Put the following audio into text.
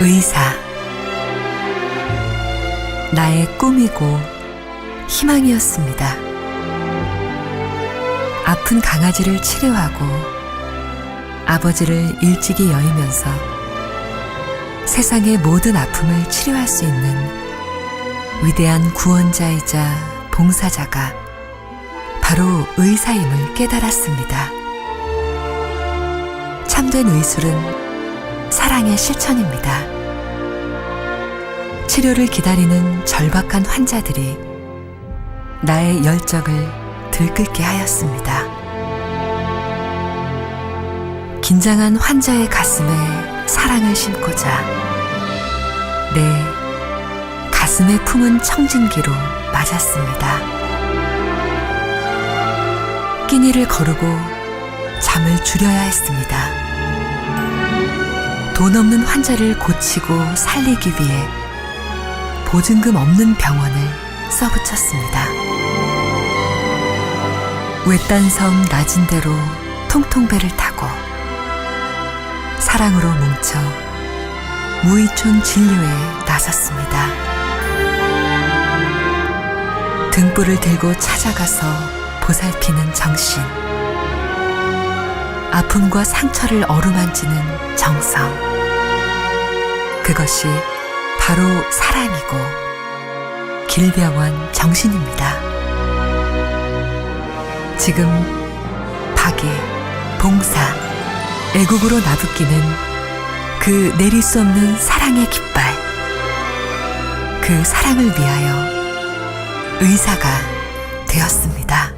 의사. 나의 꿈이고 희망이었습니다. 아픈 강아지를 치료하고 아버지를 일찍이 여의면서 세상의 모든 아픔을 치료할 수 있는 위대한 구원자이자 봉사자가 바로 의사임을 깨달았습니다. 참된 의술은 사랑의 실천입니다. 치료를 기다리는 절박한 환자들이 나의 열정을 들끓게 하였습니다. 긴장한 환자의 가슴에 사랑을 심고자 내 가슴에 품은 청진기로 맞았습니다. 끼니를 거르고 잠을 줄여야 했습니다. 돈 없는 환자를 고치고 살리기 위해 보증금 없는 병원을 써붙였습니다. 외딴 섬 낮은 데로 통통배를 타고 사랑으로 뭉쳐 무이촌 진료에 나섰습니다. 등불을 들고 찾아가서 보살피는 정신. 아픔과 상처를 어루만지는 정성. 그것이 바로 사랑이고 길병원 정신입니다. 지금 박애, 봉사, 애국으로 나부끼는 그 내릴 수 없는 사랑의 깃발. 그 사랑을 위하여 의사가 되었습니다.